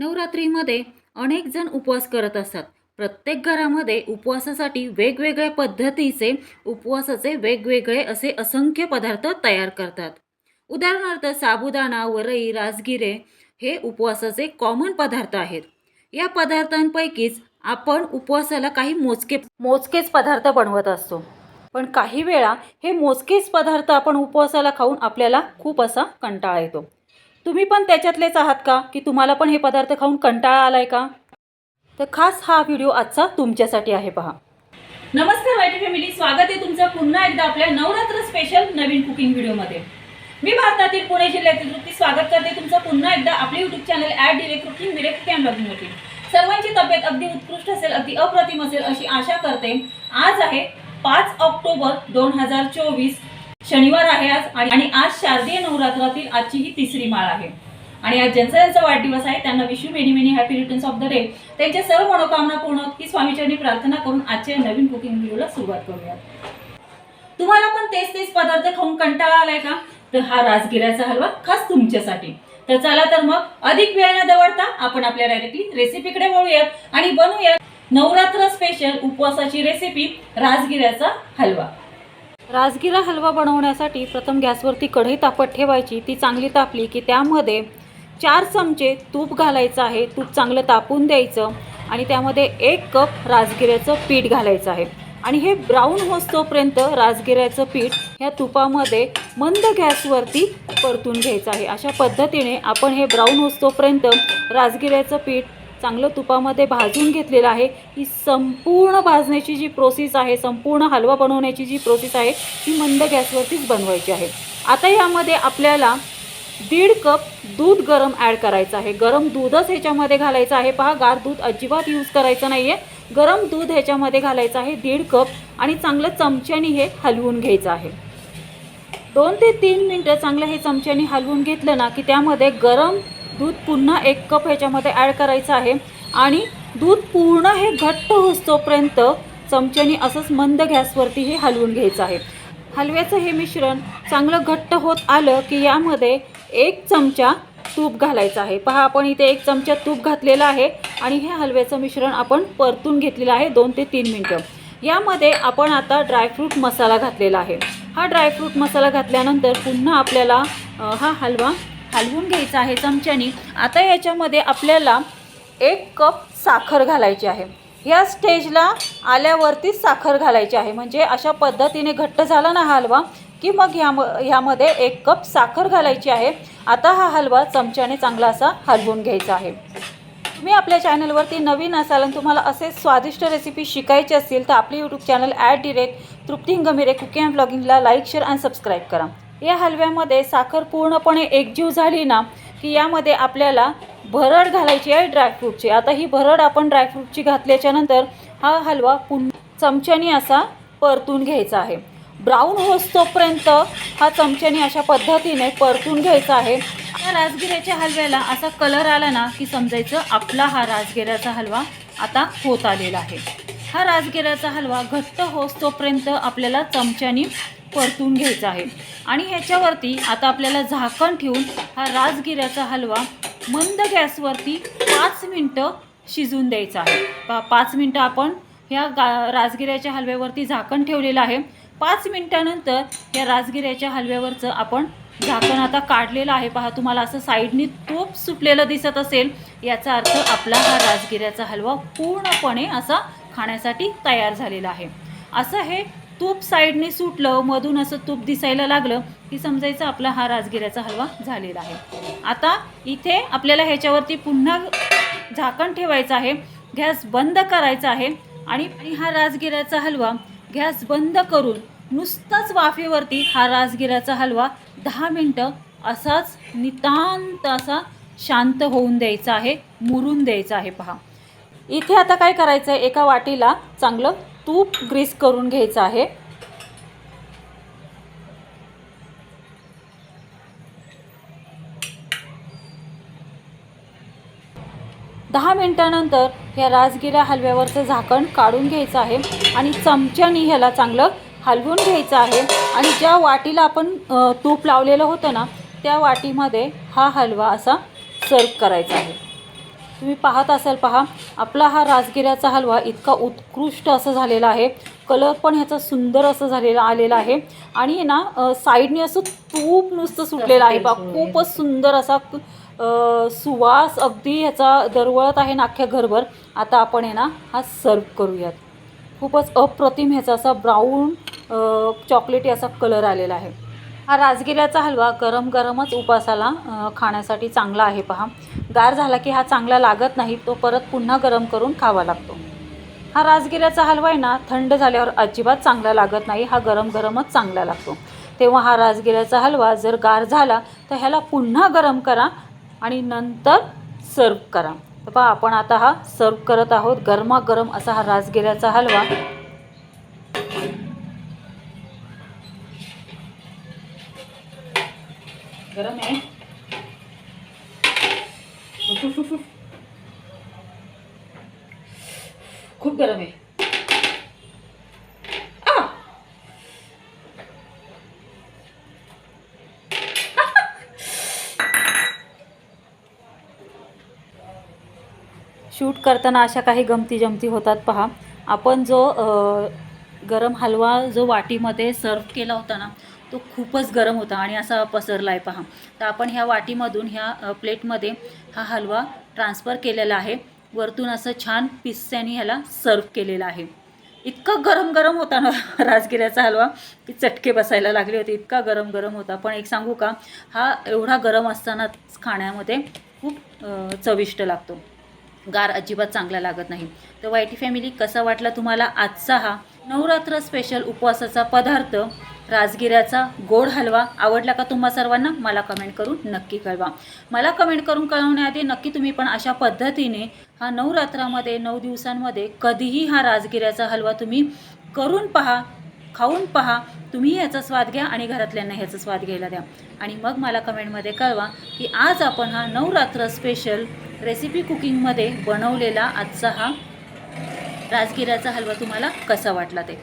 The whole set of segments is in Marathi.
नवरात्रीमध्ये अनेक जण उपवास करत असतात. प्रत्येक घरामध्ये उपवासासाठी वेगवेगळ्या पद्धतीचे उपवासाचे वेगवेगळे असे असंख्य पदार्थ तयार करतात. उदाहरणार्थ साबुदाणा वरई राजगिरे हे उपवासाचे कॉमन पदार्थ आहेत. या पदार्थांपैकीच आपण उपवासाला काही मोजके मोजकेच पदार्थ बनवत असतो. पण काही वेळा हे मोजकेच पदार्थ आपण उपवासाला खाऊन आपल्याला खूप असा कंटाळा येतो. तुम्ही पण त्याच्यातलेच आहात का? की तुम्हाला पण हे पदार्थ खाऊन कंटाळा आलाय का? तर खास हा व्हिडिओ आजचा तुमच्यासाठी आहे पहा. नमस्कार वाईटी फॅमिली स्वागत आहे तुमचं पुन्हा एकदा आपल्या नवरात्र स्पेशल नवीन कुकिंग व्हिडिओमध्ये मी भारतातील पुणे जिल्ह्यातील तृप्ती स्वागत करते तुमचं पुन्हा एकदा आपले YouTube channel ad direct cooking direct cam ब्लॉगिंगवरती सर्वांची तब्येत अगदी उत्कृष्ट असेल अगदी अप्रतिम असेल अशी आशा करते. आज आहे पाच ऑक्टोबर दोन हजार चोवीस शनिवार आहे आज आणि आज शारदीय नवरात्रातील आजची ही तिसरी माळ आहे. आणि आज ज्यांचा ज्यांचा वाढदिवस आहे त्यांना wish many many happy returns of the day त्यांच्या सर्व मनोकामना पूर्ण की स्वामीचरणी प्रार्थना करून आजच्या नवीन कुकिंग व्हिडिओला सुरुवात करूया तुम्हाला पण तेच तेच पदार्थ खाऊन कंटाळा आलाय का? तर हा राजगिऱ्याचा हलवा खास तुमच्यासाठी. तर चला तर मग अधिक वेळ न दवडता आपण आपल्या डायरेक्टली रेसिपीकडे वळूयात आणि बनवूयात नवरात्र स्पेशल उपवासाची रेसिपी राजगिऱ्याचा हलवा. राजगिरा हलवा बनवण्यासाठी प्रथम गॅसवरती कढई तापत ठेवायची. ती चांगली तापली की त्यामध्ये चार चमचे तूप घालायचं आहे. तूप चांगलं तापून द्यायचं आणि त्यामध्ये एक कप राजगिऱ्याचं पीठ घालायचं आहे. आणि हे ब्राऊन होस्तोपर्यंत राजगिऱ्याचं पीठ ह्या तुपामध्ये मंद गॅसवरती परतून घ्यायचं आहे. अशा पद्धतीने आपण हे ब्राऊन होस्तोपर्यंत राजगिऱ्याचं पीठ चांगलं तुपामध्ये भाजून घेतलेलं आहे. ही संपूर्ण भाजण्याची जी प्रोसेस आहे संपूर्ण हलवा बनवण्याची जी प्रोसेस आहे ती मंद गॅसवरतीच बनवायची आहे. आता यामध्ये आपल्याला दीड कप दूध गरम ॲड करायचं आहे. गरम दूधच ह्याच्यामध्ये घालायचं आहे. पहा गार दूध अजिबात यूज करायचं नाही आहे गरम दूध ह्याच्यामध्ये घालायचं आहे दीड कप आणि चांगलं चमच्याने हे हलवून घ्यायचं आहे. दोन ते तीन मिनटं चांगलं हे चमच्याने हलवून घेतलं ना की त्यामध्ये गरम दूध पुन्हा एक कप ह्याच्यामध्ये ॲड करायचं आहे. आणि दूध पूर्ण हे घट्ट होतोपर्यंत चमच्याने असंच मंद गॅसवरती हे हलवून घ्यायचं आहे. हलव्याचं हे मिश्रण चांगलं घट्ट होत आलं की यामध्ये एक चमचा तूप घालायचं आहे. पहा आपण इथे एक चमचा तूप घातलेला आहे आणि हे हलव्याचं मिश्रण आपण परतून घेतलेलं आहे दोन ते तीन मिनटं. यामध्ये आपण आता ड्रायफ्रूट मसाला घातलेला आहे. हा ड्रायफ्रूट मसाला घातल्यानंतर पुन्हा आपल्याला हा हलवा हलवून घ्यायचं आहे चमच्यानी. आता याच्यामध्ये आपल्याला एक कप साखर घालायची आहे. ह्या स्टेजला आल्यावरतीच साखर घालायची आहे. म्हणजे अशा पद्धतीने घट्ट झाला ना हलवा की मग ह्या ह्यामध्ये एक कप साखर घालायची आहे. आता हा हलवा चमच्याने चांगला असा हलवून घ्यायचा आहे. तुम्ही आपल्या चॅनलवरती नवीन असाल आणि तुम्हाला असे स्वादिष्ट रेसिपी शिकायचे असतील तर आपले YouTube channel ad direct Trupti Gamire cooking and ब्लॉगिंगला like share आणि सबस्क्राईब करा. या हलव्यामध्ये साखर पूर्णपणे एकजीव झाली ना की यामध्ये आपल्याला भरड घालायची आहे ड्रायफ्रूटची आता ही भरड आपण ड्रायफ्रूटची घातल्याच्यानंतर हा हलवा पुन चमच्यानी असा परतून घ्यायचा आहे. ब्राऊन होस्तोपर्यंत हा चमच्यानी अशा पद्धतीने परतून घ्यायचा आहे. या राजगिऱ्याच्या हलव्याला असा कलर आला ना की समजायचं आपला हा राजगिऱ्याचा हलवा आता होत आलेला आहे. हा राजगिऱ्याचा हलवा घट्ट होस्तोपर्यंत आपल्याला चमच्याने परतून घ्यायचा आहे. आणि ह्याच्यावरती आता आपल्याला झाकण ठेवून हा राजगिऱ्याचा हलवा मंद गॅसवरती पाच मिनटं शिजून द्यायचा आहे. पा पाच मिनटं आपण ह्या गा राजगिऱ्याच्या हलव्यावरती झाकण ठेवलेलं आहे. पाच मिनटानंतर या राजगिऱ्याच्या हलव्यावरचं आपण झाकण आता काढलेलं आहे. पहा तुम्हाला असं साईडनी तूप सुटलेलं दिसत असेल याचा अर्थ आपला हा राजगिऱ्याचा हलवा पूर्णपणे असा खाण्यासाठी तयार झालेलं आहे. असं हे तूप साईडने सुटलं मधून असं तूप दिसायला लागलं की समजायचं आपला हा राजगिऱ्याचा हलवा झालेला आहे. आता इथे आपल्याला ह्याच्यावरती पुन्हा झाकण ठेवायचं आहे गॅस बंद करायचा आहे आणि आणि हा राजगिऱ्याचा हलवा गॅस बंद करून नुसताच वाफेवरती हा राजगिऱ्याचा हलवा दहा मिनटं असाच नितांत असा शांत होऊन द्यायचा आहे मुरून द्यायचा आहे. पहा इथे आता काय करायचं आहे एका वाटीला चांगलं तूप ग्रीस करून घ्यायचं आहे. दहा मिनटानंतर ह्या राजगिरा हलव्यावरचं झाकण काढून घ्यायचं आहे आणि चमच्याने ह्याला चांगलं हलवून घ्यायचं आहे. आणि ज्या वाटीला आपण तूप लावलेलं होतं ना त्या वाटीमध्ये हा हलवा असा सर्व करायचा आहे. तुम्ही पाहत असाल पहा आपला हा राजगिऱ्याचा हलवा इतका उत्कृष्ट असं झालेला आहे. कलर पण ह्याचा सुंदर असं झालेला आलेला आहे. आणि ना साईडने असं तूप नुसतं सुटलेलं आहे. पहा खूपच सुंदर असा सुवास अगदी ह्याचा दरवळत आहे ना अख्ख्या घरभर. आता आपण आहे ना हा सर्व करूयात. खूपच अप्रतिम ह्याचा असा ब्राऊन चॉकलेटी असा कलर आलेला आहे. हा राजगिऱ्याचा हलवा गरम गरमच उपासाला खाण्यासाठी चांगला आहे पहा. गार झाला की हा चांगला लागत नाही तो परत पुन्हा गरम करून खावा लागतो. हा राजगिऱ्याचा हलवा आहे ना थंड झाल्यावर अजिबात चांगला लागत नाही हा गरम गरमच चांगला लागतो. तेव्हा हा राजगिऱ्याचा हलवा जर गार झाला तर ह्याला पुन्हा गरम करा आणि नंतर सर्व करा. तर पहा आपण आता हा सर्व करत आहोत. गरमागरम असा हा राजगिऱ्याचा हलवा गरम आहे. खूप गरम आहे. शूट करताना अशा काही गमती जमती होतात पहा. आपण जो गरम हलवा जो वाटीमध्ये सर्व केला होता ना तो खूपच गरम होता आणि असा पसरला आहे पहा. तर आपण ह्या वाटीमधून ह्या प्लेटमध्ये हा हलवा ट्रान्सफर केलेला आहे. वरतून असं छान पिस्स्याने ह्याला सर्व केलेला आहे. इतकं गरम गरम होता ना राजगिऱ्याचा हलवा की चटके बसायला लागले होते. इतका गरम गरम होता. पण एक सांगू का हा एवढा गरम असतानाच खाण्यामध्ये खूप चविष्ट लागतो. गार अजिबात चांगला लागत नाही. तर वायटी फॅमिली कसा वाटला तुम्हाला आजचा हा नवरात्र स्पेशल उपवासाचा पदार्थ राजगिऱ्याचा गोड हलवा आवडला का तुम्हा सर्वांना? मला कमेंट करून नक्की कळवा. मला कमेंट करून कळवण्याआधी नक्की तुम्ही पण अशा पद्धतीने हा नवरात्रामध्ये नऊ दिवसांमध्ये कधीही हा राजगिऱ्याचा हलवा तुम्ही करून पहा खाऊन पहा तुम्ही याचा स्वाद घ्या आणि घरातल्यांना ह्याचा स्वाद घ्यायला द्या. आणि मग मला कमेंटमध्ये कळवा की आज आपण हा नवरात्र स्पेशल रेसिपी कुकिंगमध्ये बनवलेला आजचा हा राजगिऱ्याचा हलवा तुम्हाला कसा वाटला ते?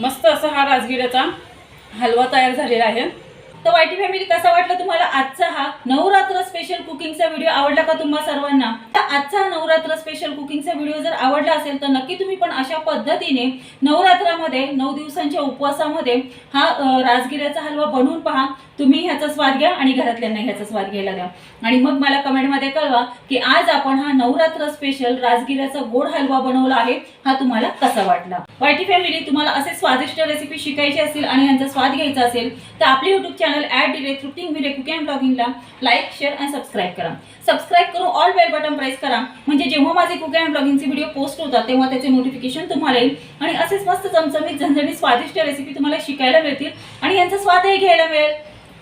मस्त असा हा राजगिऱ्याचा हलवा तयार झालेला आहे. तर वाईटी फॅमिली कसा वाटला तुम्हाला आजचा हा नवरात्र स्पेशल कुकिंगचा व्हिडिओ आवडला का तुम्हा सर्वांना? तर आजचा हा नवरात्र स्पेशल कुकिंगचा व्हिडिओ जर आवडला असेल तर नक्की तुम्ही पण अशा पद्धतीने नवरात्रामध्ये नऊ दिवसांच्या उपवासामध्ये हा राजगिऱ्याचा हलवा बनवून पहा. तुम्ही ह्याचा स्वाद घ्या आणि घरातल्यांना ह्याचा स्वाद घ्यायला द्या. आणि मग मला कमेंटमध्ये कळवा की आज आपण हा नवरात्र स्पेशल राजगिऱ्याचा गोड हलवा बनवला आहे हा तुम्हाला कसा वाटला? वाईटी फॅमिली तुम्हाला असे स्वादिष्ट रेसिपी शिकायची असेल आणि यांचा स्वाद घ्यायचा असेल तर आपले YouTube channel at direct routine video cooking and ब्लॉगिंगला like share आणि सबस्क्राईब करा. सबस्क्राईब करून ऑल बेल बटन प्रेस करा. म्हणजे जेव्हा माझे कुकिंग अँड ब्लॉगिंगचे व्हिडिओ पोस्ट होतात तेव्हा त्याचे नोटिफिकेशन तुम्हाला येईल. आणि असेच मस्त चमचमीत झणझणीत स्वादिष्ट रेसिपी तुम्हाला शिकायला मिळतील आणि यांचा स्वादही घ्यायला मिळेल.